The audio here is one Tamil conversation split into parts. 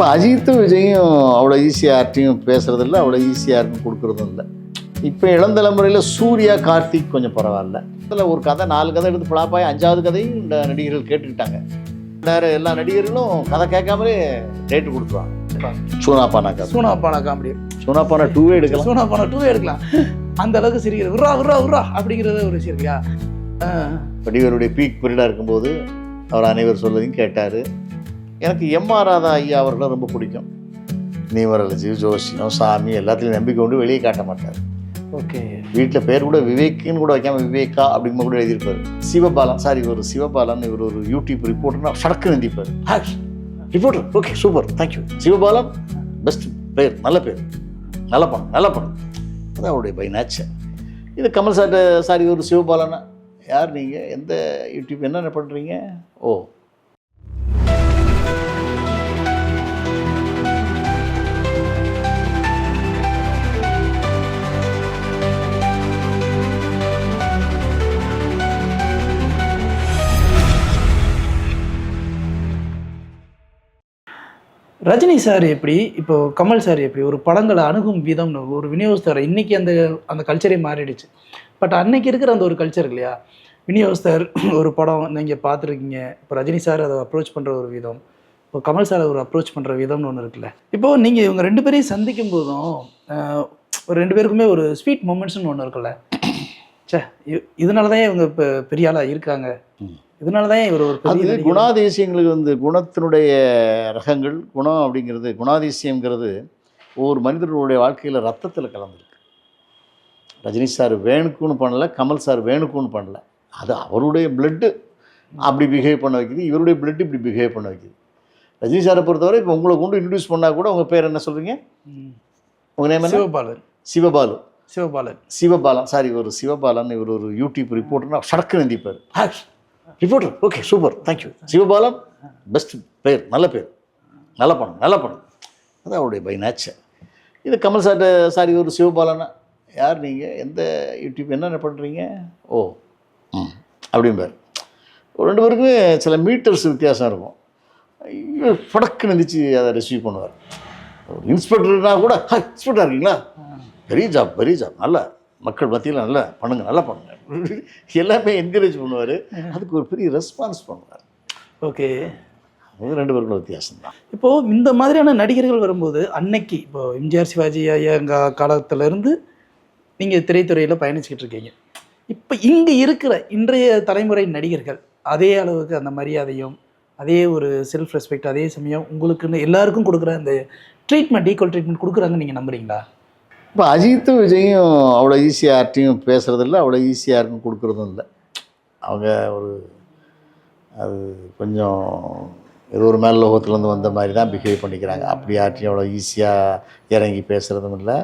இப்போ அஜித்தும் விஜயும் அவ்வளோ ஈஸியாக யார்ட்டையும் பேசுறதில்ல அவ்வளோ ஈஸியாக யாருக்கும் கொடுக்குறதும் இல்லை. இப்போ இளந்தலைமுறையில் சூர்யா கார்த்திக் கொஞ்சம் பரவாயில்ல. அதில் ஒரு கதை நாலு கதை எடுத்து பிளாப்பாய் அஞ்சாவது கதையும் இந்த நடிகர்கள் கேட்டுக்கிட்டாங்க. வேறு எல்லா நடிகர்களும் கதை கேட்காமலே டேட்டு கொடுத்துருவாங்க. சூனாப்பானா கதை. சூனாப்பானா காமெடி சூனாப்பானா டூவே எடுக்கலாம். சூனாப்பானா டூ எடுக்கலாம். அந்த அளவுக்கு சிரிக்கிறது. உர்ரா உர்ரா உர்ரா அப்படிங்கிறத ஒரு விஷயம் இல்லையா? வடிவேலுடைய பீக் பீரியடாக இருக்கும்போது அவர் அனைவர் சொல்லதையும் கேட்டார். எனக்கு எம் ஆர் ராதா ஐயா அவர்களை ரொம்ப பிடிக்கும். நீவரலஜி ஜோசியம் சாமி எல்லாத்துலையும் நம்பிக்கை கொண்டு வெளியே காட்ட மாட்டார். ஓகே. வீட்டில் பேர் கூட விவேக்குன்னு கூட வைக்காம விவேகா அப்படிங்கிற கூட எழுதியிருப்பார். சிவபாலன் சாரி ஒரு சிவபாலன் இவர் ஒரு யூடியூப் ரிப்போர்ட்டர்னா சடக்கு நிந்திப்பார் reporter okay super thank you Sivabalan best பேர் நல்ல பேர் நல்ல படம் நல்ல படம். அது அவருடைய பை நேச்சர் இது கமல் சார் சாரி ஒரு சிவபாலனா. யார் நீங்கள் எந்த யூடியூப் என்னென்ன பண்ணுறீங்க ஓ ரஜினி சார் எப்படி இப்போ கமல் சார் எப்படி ஒரு படங்களை அணுகும் விதம் ஒரு விநியோகஸ்தர் இன்னைக்கு அந்த அந்த கல்ச்சரே மாறிடுச்சு. பட் அன்னைக்கு இருக்கிற அந்த ஒரு கல்ச்சர் இல்லையா? விநியோகஸ்தர் ஒரு படம் நீங்கள் பார்த்துருக்கீங்க. இப்போ ரஜினி சார் அதை அப்ரோச் பண்ணுற ஒரு விதம் இப்போ கமல் சார் ஒரு அப்ரோச் பண்ணுற விதம்னு ஒன்று இருக்குல்ல? இப்போ நீங்கள் இவங்க ரெண்டு பேரையும் சந்திக்கும் போதும் ஒரு ரெண்டு பேருக்குமே ஒரு ஸ்வீட் மூமெண்ட்ஸ்னு ஒன்று இருக்குல்ல? ச்சே இதனால தான் இவங்க இப்போ பெரிய ஆளாக இருக்காங்க. இதனால தான் இவர் ஒரு அது. குணாதிசயங்களுக்கு வந்து குணத்தினுடைய ரகங்கள் குணம் அப்படிங்கிறது குணாதிசயங்கிறது ஒவ்வொரு மனிதர்களுடைய வாழ்க்கையில் ரத்தத்தில் கலந்துருக்கு. ரஜினி சார் வேணுக்குன்னு பண்ணல கமல் சார் வேணுக்குன்னு பண்ணல. அது அவருடைய பிளட்டு அப்படி பிஹேவ் பண்ண வைக்குது இவருடைய பிளட் இப்படி பிஹேவ் பண்ண வைக்குது. ரஜினி சாரை பொறுத்தவரை இப்போ உங்களை கொண்டு இன்ட்ரடியூஸ் பண்ணால் கூட உங்கள் பேர் என்ன சொல்கிறீங்க. உங்கள் நேம் சிவபாலன். சிவபாலு. சிவபாலன். சிவபாலன். சாரி ஒரு சிவபாலன் இவர் ஒரு யூடியூப் ரிப்போர்ட்டர்னா சடக்கு நிந்திப்பார் reporter okay super thank you Sivabalan best பேர் நல்ல பேர் நல்ல படம் நல்ல படம். அது அவருடைய பை நேச்சர் இது கமல் சார் சாரி ஒரு சிவபாலனா? யார் நீங்கள் எந்த யூடியூப் என்னென்ன பண்ணுறீங்க ஓ ம் அப்படிம்பார். ஒரு ரெண்டு பேருக்குமே சில மீட்டர்ஸ் வித்தியாசம் இருக்கும். படக்கு நிந்திச்சு அதை ரிசீவ் பண்ணுவார். ஒரு இன்ஸ்பெக்டர்னா கூட "ஹா, இன்ஸ்பெக்டர் இருக்கீங்களா? பெரிய ஜாப் பெரிய ஜாப் நல்லா. மக்கள் மத்தியில் நல்லா பண்ணுங்க நல்லா பண்ணுங்க. எல்லாமே என்கரேஜ் பண்ணுவார். அதுக்கு ஒரு பெரிய ரெஸ்பான்ஸ் பண்ணுவார். ஓகே அது ரெண்டு பேருக்கும் வித்தியாசம் தான் இப்போ இந்த மாதிரியான நடிகர்கள் வரும்போது அன்னைக்கு இப்போ எம்ஜிஆர் சிவாஜி ஐயா எங்க காலத்துல இருந்து நீங்க திரைத்துறையில பயணிச்சுக்கிட்டு இருக்கீங்க. இப்போ இங்க இருக்கிற இன்றைய தலைமுறை நடிகர்கள் அதே அளவுக்கு அந்த மரியாதையும் அதே ஒரு செல்ஃப் ரெஸ்பெக்ட் அதே சமயம் உங்களுக்குன்னு எல்லாருக்கும் கொடுக்குற அந்த ட்ரீட்மெண்ட் ஈக்குவல் ட்ரீட்மெண்ட் கொடுக்குறாங்கன்னு நீங்க நம்புறீங்களா? இப்போ அஜித்தும் விஜயும் அவ்வளோ ஈஸியாக யார்ட்டையும் பேசுகிறதில்ல அவ்வளோ ஈஸியாக யாருக்கும் கொடுக்குறதும் இல்லை. அவங்க ஒரு அது கொஞ்சம் ஏதோ ஒரு மேல் லோகத்துலேருந்து வந்த மாதிரி தான் பிஹேவ் பண்ணிக்கிறாங்க. அப்படி யார்ட்டையும் அவ்வளோ ஈஸியாக இறங்கி பேசுகிறதும் இல்லை.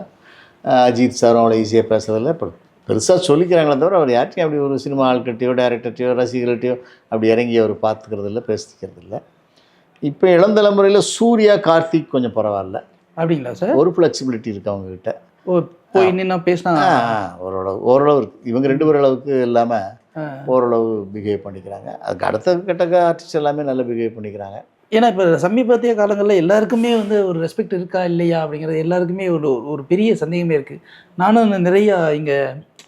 அஜித் சாரும் அவ்வளோ ஈஸியாக பேசுறதில்ல. இப்போ பெருசாக சொல்லிக்கிறாங்களே தவிர அவர் யார்ட்டையும் அப்படி ஒரு சினிமா ஆள்கிட்டயோ டேரக்டர்ட்டையோ ரசிகர்கள்ட்டையோ அப்படி இறங்கி அவர் பார்த்துக்கிறது இல்லை பேசிக்கிறது இல்லை இப்போ இளந்தலைமுறையில் சூர்யா கார்த்திக் கொஞ்சம் பரவாயில்ல. அப்படிங்களா சார்? ஒரு ஃப்ளெக்சிபிலிட்டி இருக்கு அவங்க கிட்ட. ஓ போய் நின்னா பேசினா ஓரளவு ஓரளவு இவங்க ரெண்டு பேர் அளவுக்கு இல்லாமல். ஓரளவு பிஹேவ் பண்ணிக்கிறாங்க. அதுக்கு அடுத்த கட்ட ஆர்டிஸ்ட் எல்லாமே நல்லா பிஹேவ் பண்ணிக்கிறாங்க. ஏன்னா இப்போ சமீபத்திய காலங்களில் எல்லாருக்குமே வந்து ஒரு ரெஸ்பெக்ட் இருக்கா இல்லையா அப்படிங்கிறது எல்லாருக்குமே ஒரு ஒரு பெரிய சந்தேகமே இருக்குது நானும் நிறைய இங்கே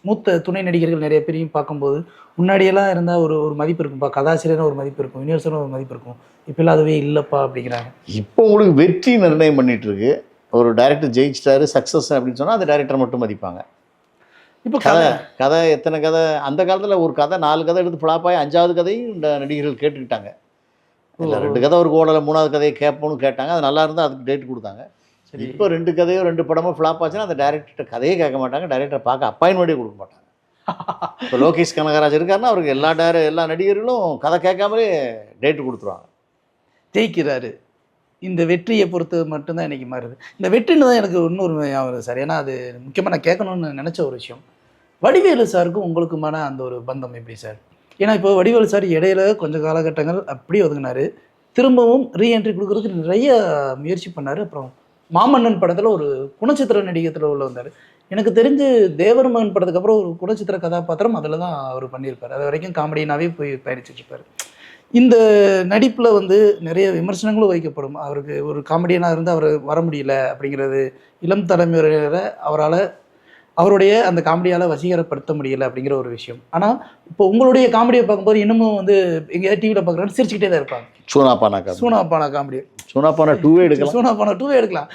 மூத்த துணை நடிகர்கள் நிறைய பேரையும் பார்க்கும்போது முன்னாடியெல்லாம் இருந்தால் ஒரு ஒரு மதிப்பு இருக்கும்ப்பா கதாசிரியர்னு ஒரு மதிப்பு இருக்கும். யூனிவர்சல்னு ஒரு மதிப்பு இருக்கும். இப்போல்லாம் அதுவே இல்லைப்பா அப்படிங்கிறாங்க. இப்போ உங்களுக்கு வெற்றி நிர்ணயம் பண்ணிட்டு இருக்கு. ஒரு டைரக்டர் ஜெயிச்சிட்டாரு சக்ஸஸ் அப்படின்னு சொன்னால் அந்த டைரக்டர் மட்டும் மதிப்பாங்க. இப்போ கதை கதை. எத்தனை கதை? அந்த காலத்தில் ஒரு கதை நாலு கதை எடுத்து ஃப்ளாப்பாய் அஞ்சாவது கதையும் இந்த நடிகர்கள் கேட்டுக்கிட்டாங்க. இல்லை ரெண்டு கதை ஒரு கோடலை மூணாவது கதையை கேட்போம்னு கேட்டாங்க. அது நல்லா இருந்தால் அதுக்கு டேட் கொடுத்தாங்க. சரி. இப்போ ரெண்டு கதையோ ரெண்டு படமோ ஃப்ளாப் ஆச்சுன்னா அந்த டேரக்டர் கதையே கேட்க மாட்டாங்க. டேரக்டர் பார்க்க அப்பாயின்மெண்ட்டே கொடுக்க மாட்டாங்க. இப்போ லோகேஷ் கனகராஜ் இருக்காருன்னா அவருக்கு எல்லா டேர எல்லா நடிகர்களும் கதை கேட்காமலே டேட் கொடுத்துருவாங்க. ஜெயிக்கிறாரு. இந்த வெற்றியை பொறுத்து மட்டும்தான் இன்றைக்கி மாறுது. இந்த வெற்றின்னு தான் எனக்கு இன்னொரு ஞாபகம் சார். ஏன்னா அது முக்கியமாக நான் கேட்கணும்னு நினச்ச ஒரு விஷயம். வடிவேலு சாருக்கும் உங்களுக்குமான அந்த ஒரு பந்தம் எப்படி சார்? ஏன்னா இப்போ வடிவேலு சார் இடையில கொஞ்சம் காலகட்டங்கள் அப்படியே ஒதுங்கினார் திரும்பவும் ரீஎன்ட்ரி கொடுக்குறதுக்கு நிறைய முயற்சி பண்ணார். அப்புறம் மாமன்னன் படத்தில் ஒரு குணச்சித்திர நடிகத்தில் உள்ள வந்தார். எனக்கு தெரிஞ்சு தேவர் மகன் படத்துக்கு அப்புறம் ஒரு குணச்சித்திர கதாபாத்திரம் அதில் தான் அவர் பண்ணியிருப்பார். அது வரைக்கும் காமெடினாவே போய் பயணிச்சுட்டு இருப்பார். இந்த நடிப்பில் வந்து நிறைய விமர்சனங்களும் வைக்கப்படும். அவருக்கு ஒரு காமெடியனாக இருந்து அவர் வர முடியல அப்படிங்கிறது இளம் தலைமுறையினரை அவரால் அவருடைய அந்த காமெடியால் வசீகரப்படுத்த முடியல அப்படிங்கிற ஒரு விஷயம். ஆனால் இப்போ உங்களுடைய காமெடியை பார்க்கும்போது இன்னமும் வந்து எங்கேயாவது டிவியில் பார்க்குறாங்க சிரிச்சுக்கிட்டே தான் இருப்பாங்க. சூனாப்பானா சூனாப்பான காமெடி. சூனாப்பானா டூவே எடுக்கலாம். சூனாப்பான டூவே எடுக்கலாம்.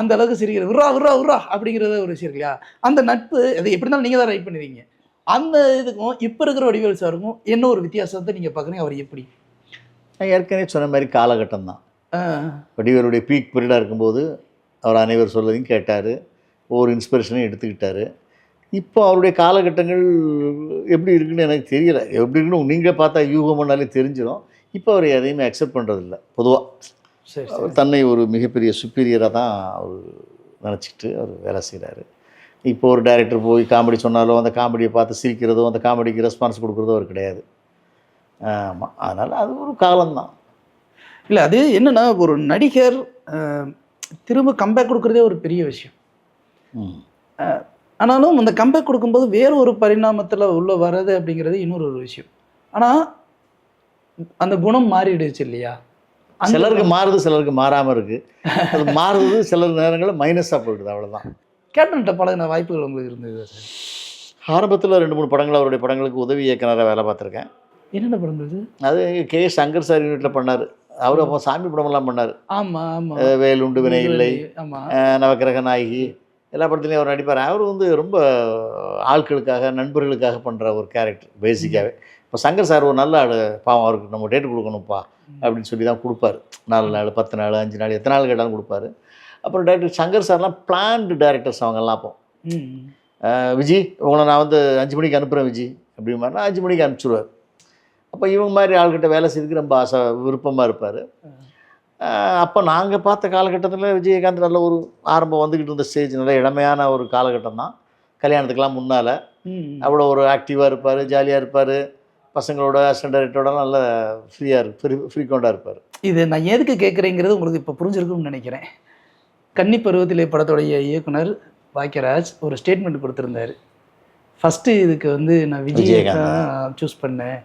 அந்த அளவுக்கு சிரிக்கிறது விட்றா விட்றா விட்றா அப்படிங்கிறத ஒரு விஷயம் இல்லையா? அந்த நட்பு அது எப்படி இருந்தாலும் நீங்கள் தான் ரைட் பண்ணுவீங்க அந்த இதுக்கும் இப்போ இருக்கிற வடிவேல் சாருக்கும் என்ன ஒரு வித்தியாசத்தை நீங்கள் பார்க்குறீங்க? அவர் எப்படி? நான் ஏற்கனவே சொன்ன மாதிரி காலகட்டம் தான் வடிவேலுடைய பீக் பீரியடாக இருக்கும்போது அவர் அனைவர் சொல்லதையும் கேட்டார். ஒவ்வொரு இன்ஸ்பிரேஷனையும் எடுத்துக்கிட்டாரு. இப்போ அவருடைய காலகட்டங்கள் எப்படி இருக்குன்னு எனக்கு தெரியல. எப்படி இருக்குன்னு நீங்களே பார்த்தா யூகம் பண்ணாலே தெரிஞ்சிடும் இப்போ அவர் எதையுமே அக்செப்ட் பண்ணுறதில்ல பொதுவாக தன்னை ஒரு மிகப்பெரிய சுப்பீரியராக தான் அவர் நினச்சிக்கிட்டு அவர் வேலை செய்கிறாரு இப்போ ஒரு டைரக்டர் போய் காமெடி சொன்னாலும் அந்த காமெடியை பார்த்து சிரிக்கிறதோ அந்த காமெடிக்கு ரெஸ்பான்ஸ் கொடுக்குறதோ அவர் கிடையாது. ஆமாம் அதனால் அது ஒரு காலம்தான். இல்லை அது என்னன்னா ஒரு நடிகர் திரும்ப கம்பேக் கொடுக்குறதே ஒரு பெரிய விஷயம். ஆனாலும் அந்த கம்பேக் கொடுக்கும்போது வேற ஒரு பரிணாமத்தில் உள்ள வர்றது அப்படிங்கிறது இன்னொரு ஒரு விஷயம். ஆனால் அந்த குணம் மாறிடுச்சு இல்லையா? சிலருக்கு மாறுது சிலருக்கு மாறாமல் இருக்குது அது மாறுது சில நேரங்களில் மைனஸாக போயிடுது அவ்வளோதான் கேப்டன்கிட்ட பழகின வாய்ப்புகள் உங்களுக்கு இருந்தது சார்? ஆரம்பத்தில் ரெண்டு மூணு படங்கள் அவருடைய படங்களுக்கு உதவி இயக்குனராக வேலை பார்த்துருக்கேன். என்னென்ன படம் இருந்தது? அது கே சங்கர் சார் யூனிட்டில் பண்ணார். அவர் அப்போ சாமி படமெல்லாம் பண்ணார். ஆமா ஆமா. வேலுண்டு வினை இல்லை. நவக்கிரக நாயகி. எல்லா படத்துலையும் அவர் நடிப்பார். அவர் வந்து ரொம்ப ஆட்களுக்காக நண்பர்களுக்காக பண்ணுற ஒரு கேரக்டர் பேசிக்காகவே இப்போ சங்கர் சார் ஒரு நல்ல ஆள். பாவம் அவருக்கு நம்ம டேட் கொடுக்கணும்ப்பா. அப்படின்னு சொல்லி தான் கொடுப்பாரு. நாலு நாள் பத்து நாள் அஞ்சு நாள் எத்தனை நாள் கேட்டாலும் கொடுப்பாரு. அப்புறம் டேரக்டர் சங்கர் சார்லாம் பிளான்டு டேரக்டர்ஸ் அவங்கெல்லாம் அப்போ. விஜி உங்களை நான் வந்து அஞ்சு மணிக்கு அனுப்புகிறேன் விஜி அப்படி மாதிரி அஞ்சு மணிக்கு அனுப்பிச்சிடுவார் அப்போ இவங்க மாதிரி ஆள்கிட்ட வேலை செய்யறதுக்கு ரொம்ப ஆசை விருப்பமாக இருப்பார். அப்போ நாங்கள் பார்த்த காலகட்டத்தில் விஜயகாந்த் நல்ல ஒரு ஆரம்பம் வந்துக்கிட்டு இருந்த ஸ்டேஜ் நல்ல இளமையான ஒரு காலகட்டம் தான். கல்யாணத்துக்கெல்லாம் முன்னால். அவ்வளோ ஒரு ஆக்டிவாக இருப்பார் ஜாலியாக இருப்பார். பசங்களோட அசிஸ்டன்ட் டைரக்டரோட நல்ல ஃப்ரீயாக ஃப்ரீ ஃப்ரீக்வெண்ட்டாக இருப்பார். இது நான் எதுக்கு கேட்குறேங்கிறது உங்களுக்கு இப்போ புரிஞ்சிருக்கும்னு நினைக்கிறேன். கன்னி பருவத்திலே படத்துடைய இயக்குனர் பாக்கியராஜ் ஒரு ஸ்டேட்மெண்ட் கொடுத்துருந்தாரு. ஃபஸ்ட்டு இதுக்கு வந்து நான் விஜய் விஜயகாந்த். சூஸ் பண்ணேன்.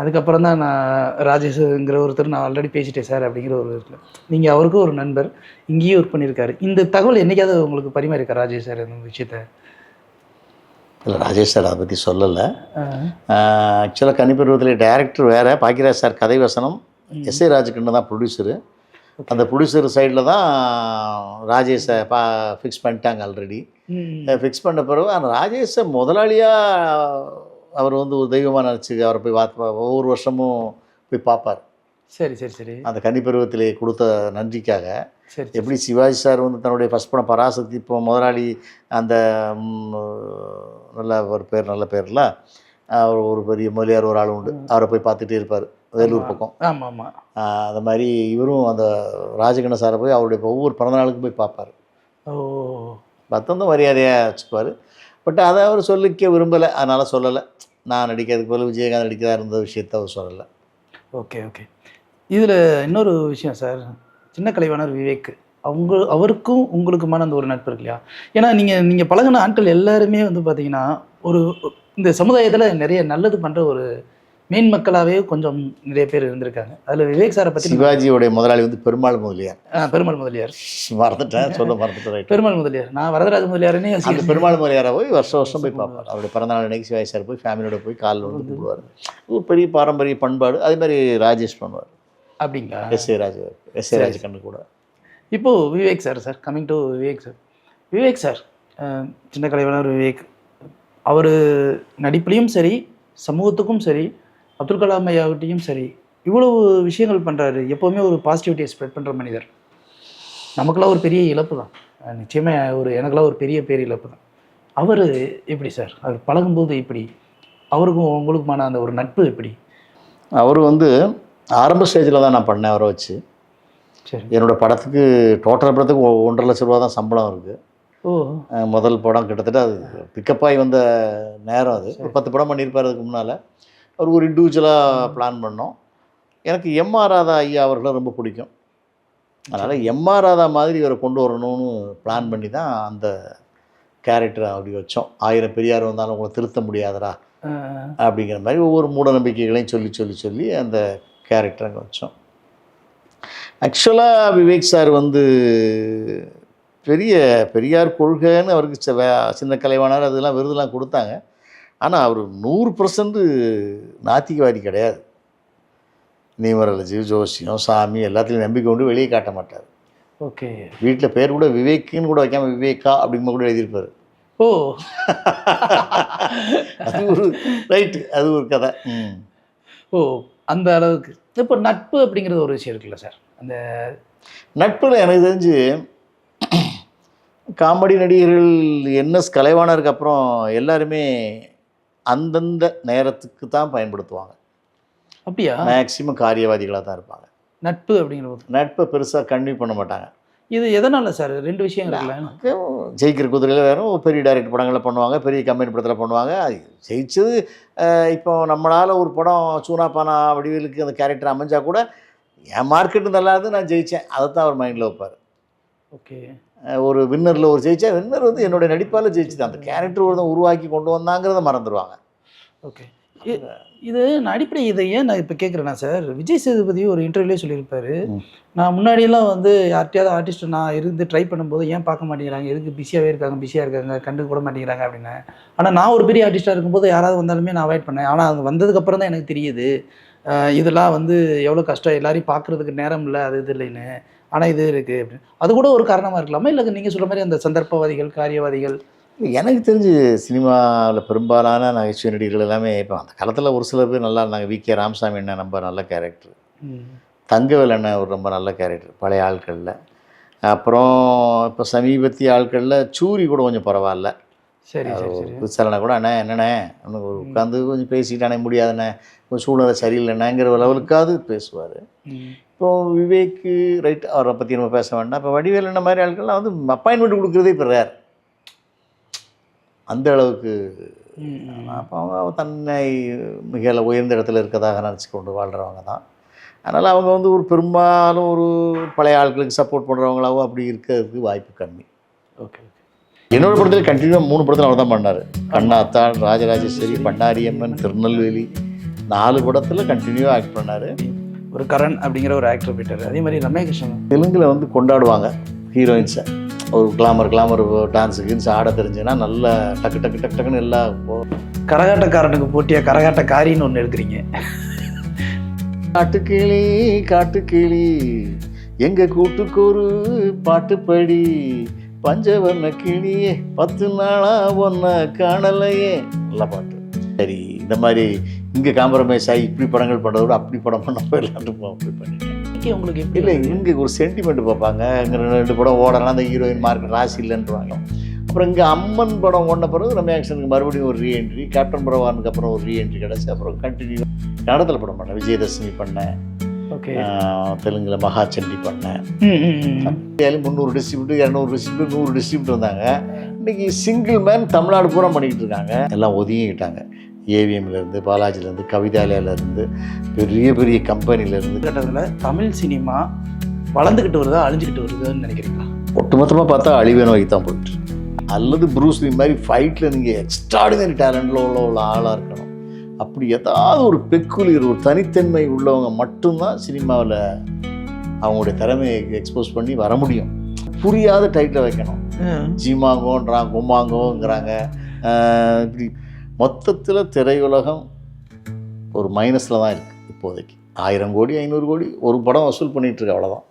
அதுக்கப்புறம் தான் நான் ராஜேஷ்ங்கிற ஒருத்தர் நான் ஆல்ரெடி பேசிட்டேன் சார் அப்படிங்கிற ஒரு இதில். நீங்கள் அவருக்கும் ஒரு நண்பர் இங்கேயும் ஒர்க் பண்ணியிருக்காரு. இந்த தகவல் என்னைக்காவது உங்களுக்கு பரிமாறியிருக்கா ராஜேஷ் சார் இந்த விஷயத்த? இல்லை ராஜேஷ் சார் அதை பற்றி சொல்லலை. ஆக்சுவலாக கனிப்பருவத்தில் டைரக்டர் வேறு பாக்கியராஜ் சார் கதை வசனம். எஸ் ஏ ராஜ்கண்ணன் தான் ப்ரொடியூசரு அந்த ப்ரொடியூசர் சைடில் தான் ராஜேஷை பா ஃபிக்ஸ் பண்ணிட்டாங்க ஆல்ரெடி. ஃபிக்ஸ் பண்ண பிறகு அந்த ராஜேஷை முதலாளியாக அவர் வந்து ஒரு தெய்வமாக நினச்சி அவரை போய் பார்த்து ஒவ்வொரு வருஷமும் போய் பார்ப்பார். சரி சரி சரி. அந்த கன்னிப்பருவத்திலே கொடுத்த நன்றிக்காக சரி எப்படி சிவாஜி சார் வந்து தன்னுடைய ஃபஸ்ட் படம் பராசக்தி இப்போ முதலாளி அந்த நல்ல ஒரு பேர் நல்ல பேர்ல அவர் ஒரு பெரிய முதலியார் ஒரு ஆள் உண்டு. அவரை போய் பார்த்துட்டே இருப்பார். வேலூர் பக்கம். ஆமாம். ஆமாம் அந்த மாதிரி இவரும் அந்த ராஜகண்ண சாரை போய் அவருடைய ஒவ்வொரு பிறந்த நாளுக்கும் போய் பார்ப்பார் ஓ. பார்த்து வந்து மரியாதையாக வச்சுப்பார். பட் அதை அவர் சொல்லிக்க விரும்பலை. அதனால் சொல்லலை. நான் நடிக்கிறதுக்கு பதில் விஜயகாந்த் நடிக்கிறதா இருந்த விஷயத்த அவர் சொல்லலை. Okay okay. இதில் இன்னொரு விஷயம் சார். சின்ன கலைவாணர் விவேக். அவங்க அவருக்கும் உங்களுக்குமான அந்த ஒரு நட்பு இருக்கு இல்லையா? ஏன்னா நீங்கள் நீங்கள் பழகுன ஆட்கள் எல்லாருமே வந்து பார்த்தீங்கன்னா ஒரு இந்த சமுதாயத்தில் நிறைய நல்லது பண்ணுற ஒரு மெயின் மக்களாகவே கொஞ்சம் நிறைய பேர் இருந்திருக்காங்க. அதில் விவேக் சாரை பற்றி சிவாஜியோடைய முதலாளி வந்து பெருமாள் முதலியார். பெருமாள் முதலியார். மறந்துட்டேன் சொல்ல மறந்துட்டேன். பெருமாள் முதலியார். நான் வரதராஜ முதலியாரனே அந்த. பெருமாள் முதலியாரை போய் வருஷம் வருஷம் போய் பார்ப்பார். அவருடைய பிறந்தநாள் அன்னைக்கு சிவாஜி சார் போய் ஃபேமிலியோட போய் காலில் வந்து கும்பிடுவார். ஒரு பெரிய பாரம்பரிய பண்பாடு. அதே மாதிரி ராஜேஷ் பண்ணுவார். அப்படிங்களா? S A Raj S A Raj கண்ணு கூட. இப்போது Vivek sir sir coming to Vivek sir. Vivek sir சின்ன கலைவாணர் விவேக். அவர் நடிப்புலேயும் சரி சமூகத்துக்கும் சரி அப்துல் கலாம் ஐயாவிட்டையும் சரி இவ்வளவு விஷயங்கள் பண்ணுறாரு எப்போவுமே ஒரு பாசிட்டிவிட்டியை ஸ்ப்ரெட் பண்ணுற மனிதர். நமக்கெல்லாம் ஒரு பெரிய இழப்பு தான். அஹ், நிச்சயமா ஒரு எனக்கெல்லாம் ஒரு பெரிய பேர் இழப்பு தான். அவர் எப்படி சார்? அவர் பழகும்போது இப்படி அவருக்கும் உங்களுக்குமான அந்த ஒரு நட்பு எப்படி? அவர் வந்து ஆரம்ப ஸ்டேஜில் தான் நான் பண்ணேன் அவரை வச்சு. சரி. என்னோட படத்துக்கு டோட்டல் படத்துக்கு ஒன்றரை லட்ச ரூபா தான் சம்பளம் இருக்குது ஓ. முதல் படம் கிட்டத்தட்ட அது பிக்கப் ஆகி வந்த நேரம் அது. ஒரு பத்து படம் பண்ணியிருப்பார் அதுக்கு முன்னால். அவர் ஒரு இண்டிவிஜுவலாக பிளான் பண்ணோம். எனக்கு எம்ஆர் ராதா ஐயா அவர்களை ரொம்ப பிடிக்கும். அதனால் எம்ஆர் ராதா மாதிரி இவரை கொண்டு வரணும்னு பிளான் பண்ணி தான் அந்த கேரக்டரை அப்படி வச்சோம். ஆயிரம் பெரியார் வந்தாலும் உங்களை திருத்த முடியாதடா அஹ், அப்படிங்கிற மாதிரி ஒவ்வொரு மூட நம்பிக்கைகளையும் சொல்லி சொல்லி சொல்லி அந்த கேரக்டர் அங்கே வச்சோம். ஆக்சுவலாக விவேக் சார் வந்து பெரிய பெரியார் கொள்கைன்னு அவருக்கு சின்ன கலைவாணர் அதெல்லாம் விருதுலாம் கொடுத்தாங்க. ஆனால் அவர் நூறு பர்சன்ட் நாத்திகவாதி கிடையாது. நியூமராலஜி ஜோசியம் சாமி எல்லாத்துலேயும் நம்பிக்கை கொண்டு வெளியே காட்ட மாட்டார். ஓகே. வீட்டில் பேர் கூட விவேக்குன்னு கூட வைக்காம விவேகா அப்படிங்கிற கூட எழுதியிருப்பார். ஓ. அது ஒரு ரைட்டு அது ஒரு கதை. ஓ அந்த அளவுக்கு. இப்போ நட்பு அப்படிங்கிறது ஒரு விஷயம் இருக்குல்ல சார்? அந்த நட்பில் எனக்கு தெரிஞ்சு காமெடி நடிகர்கள் என்எஸ் கலைவாணருக்கு அப்புறம் எல்லாருமே அந்தந்த நேரத்துக்கு தான் பயன்படுத்துவாங்க. அப்படியா? மேக்சிமம் காரியவாதிகளாக தான் இருப்பாங்க. நட்பு அப்படிங்கிற நட்பை பெருசாக கன்வியூ பண்ண மாட்டாங்க. இது எதனால சார்? ரெண்டு விஷயம் இருக்குல்ல ஜெயிக்கிற குதிரையில் வேறும் பெரிய டைரக்டர் படங்களில் பண்ணுவாங்க பெரிய கம்பெனி படத்தில் பண்ணுவாங்க. ஜெயிச்சது இப்போ நம்மளால் ஒரு படம் சூனாப்பானா வடிவேலுக்கு அந்த கேரக்டர் அமைஞ்சா கூட என் மார்க்கெட்டு நல்லா இருந்து நான் ஜெயித்தேன் அதை தான் அவர் மைண்டில் வைப்பார். ஓகே. ஒரு வின்னரில் ஒரு ஜெயிச்சா வின்னர் வந்து என்னுடைய நடிப்பால் ஜெயிச்சுது அந்த கேரக்டர் ஒருத்தன் உருவாக்கி கொண்டு வந்தாங்கிறத மறந்துடுவாங்க ஓகே. இது நான் அடிப்படை இதை ஏன் நான் இப்போ கேட்குறேன்னா சார் விஜய் சேதுபதி ஒரு இன்டர்வியூலே சொல்லியிருப்பாரு. நான் முன்னாடியெல்லாம் வந்து யார்கிட்டயாவது ஆர்டிஸ்ட் நான் இருந்து ட்ரை பண்ணும்போது ஏன் பார்க்க மாட்டேங்கிறாங்க? எதுக்கு பிஸியாகவே இருக்காங்க பிஸியாக இருக்காங்க கண்டுக்க கூட மாட்டேங்கிறாங்க அப்படின்னு. ஆனால் நான் ஒரு பெரிய ஆர்டிஸ்ட்டாக இருக்கும்போது யாராவது வந்தாலுமே நான் அவாய்ட் பண்ணேன். ஆனால் அது வந்ததுக்கப்புறம் தான் எனக்கு தெரியுது. இதெல்லாம் வந்து எவ்வளோ கஷ்டம்? எல்லாரையும் பார்க்குறதுக்கு நேரம் இல்லை அது இது இல்லைன்னு. ஆனால் இது இருக்குது அப்படின்னு. அது கூட ஒரு காரணமாக இருக்கலாமா? இல்லை நீங்கள் சொல்கிற மாதிரி அந்த சந்தர்ப்பவாதிகள் காரியவாதிகள்? எனக்கு தெரிஞ்சு சினிமாவில் பெரும்பாலான நகைச்சுவை நடிகர்கள் எல்லாமே இப்போ அந்த காலத்தில் ஒரு சில பேர் நல்லா இருந்தாங்க. வி கே ராமசாமி அண்ணன் ரொம்ப நல்ல கேரக்டர் தங்கவேல் அண்ணன் ஒரு ரொம்ப நல்ல கேரக்டர் பழைய ஆட்களில். அப்புறம் இப்போ சமீபத்திய ஆட்களில் சூரி கூட கொஞ்சம் பரவாயில்ல. சரி சரி சரி. விசாரணை கூட அண்ணே என்னண்ணே? அவனுக்கு ஒரு உட்காந்து கொஞ்சம் பேசிட்டானே முடியாதுண்ணே. கொஞ்சம் சூழ்நிலை சரியில்லைண்ணேங்கிற லெவலுக்காவது பேசுவார். ம். இப்போ விவேக்கு ரைட் அவரை பற்றி நம்ம பேச வேண்டாம். இப்போ வடிவேல் என்ன மாதிரி ஆட்கள்லாம் வந்து அப்பாயின்மெண்ட் கொடுக்குறதே இப்போ ரேர் அந்த அளவுக்கு. அப்போ அவங்க தன்னை மிக உயர்ந்த இடத்துல இருக்கதாக நினச்சி கொண்டு வாழ்கிறவங்க தான். அதனால் அவங்க வந்து ஒரு பெரும்பாலும் ஒரு பழைய ஆட்களுக்கு சப்போர்ட் பண்ணுறவங்களாவோ அப்படி இருக்கிறதுக்கு வாய்ப்பு கம்மி. ஓகே. என்னோட படத்தில் கண்டினியூ மூணு படத்தில் அவர் தான் பண்ணார். கண்ணாத்தான் ராஜராஜேஸ்வரி பண்ணாரியம்மன் திருநெல்வேலி நாலு படத்தில் கண்டினியூவாக ஆக்ட் பண்ணார். ஒரு கரண் அப்படிங்கிற ஒரு ஆக்டர் போயிட்டாரு. அதே மாதிரி ரம்யகிருஷ்ணன் தெலுங்கில் வந்து கொண்டாடுவாங்க ஹீரோயின்ஸை ஒரு கிளாமர் கிளாமர் டான்ஸு கீன்ஸ் ஆட தெரிஞ்சுன்னா நல்லா டக்கு டக்கு டக்கு டக்குன்னு எல்லா கரகாட்டக்காரனுக்கு போட்டியா கரகாட்டக்காரின்னு ஒன்று எடுக்கிறீங்க. காட்டுக்கிளி காட்டுக்கிளி எங்க கூட்டுக்கு ஒரு பாட்டுப்படி பஞ்சவர்ண கிளியே பத்து நாளா ஒன்ன காணலையே. நல்ல பாட்டு. சரி இந்த மாதிரி இங்கே காம்ப்ரமைஸ் ஆகி இப்படி படங்கள் பண்ணுறத விட அப்படி படம் பண்ண போயிடலான்ட்டு அப்படி பண்ணிட்டேன். உங்களுக்கு எப்படி இல்லை இங்கே ஒரு சென்டிமெண்ட் பார்ப்பாங்க. இங்கே ரெண்டு படம் ஓடலாம் அந்த ஹீரோயின் மார்க் ராசி இல்லைன்றாங்க. அப்புறம் இங்கே அம்மன் படம் ஓடின பிறகு நம்ம ஆக்ஷனுக்கு மறுபடியும் ஒரு ரீஎன்ட்ரி கேப்டன் பிரவானுக்கு அப்புறம் ஒரு ரீஎன்ட்ரி கிடச்சி அப்புறம் கண்டினியூ கன்னடத்தில் படம் பண்ணேன் விஜயதசமி பண்ணேன். தெலுங்குல மகாச்சண்டி பண்ணேன். ம் ம், ம். இந்தியாவிலும் முந்நூறு டிஸ்ட்ரிபியூட்டர் இரநூறு டிஸ்ட்ரிபியூட்டர் நூறு டிஸ்ட்ரிபியூட்டர் இருந்தாங்க. இன்னைக்கு சிங்கிள் மேன் தமிழ்நாடு பூரா பண்ணிக்கிட்டு இருக்காங்க. எல்லாம் ஒதுங்கிக்கிட்டாங்க ஏவிஎம்லேருந்து பாலாஜிலேருந்து கவிதாலயிலேருந்து பெரிய பெரிய கம்பெனிலேருந்து கட்டத்தில் தமிழ் சினிமா வளர்ந்துக்கிட்டு வருதா அழிஞ்சுக்கிட்டு வருதுன்னு நினைக்கிறீங்களா? ஒட்டுமொத்தமாக பார்த்தா அழிவை நோக்கி தான் போயிட்டு. அல்லது ப்ரூஸ்லி மாதிரி ஃபைட்டில் நீங்கள் எக்ஸ்ட்ராடினரி டேலண்டில் உள்ள உள்ள ஆளாக இருக்கணும். அப்படி ஏதாவது ஒரு பெக்குலியர் ஒரு தனித்தன்மை உள்ளவங்க மட்டும்தான் சினிமாவில் அவங்களுடைய திறமையை எக்ஸ்போஸ் பண்ணி வர முடியும். புரியாத டைட்டில் வைக்கணும். ஜீமாங்கோன்றான் கும்மாங்கோங்கிறாங்க ஆஹ் இப்படி மொத்தத்தில் திரையுலகம் ஒரு மைனஸில் தான் இருக்குது இப்போதைக்கு. ஆயிரம் கோடி ஐநூறு கோடி ஒரு படம் வசூல் பண்ணிகிட்டு இருக்கு அவ்வளோதான்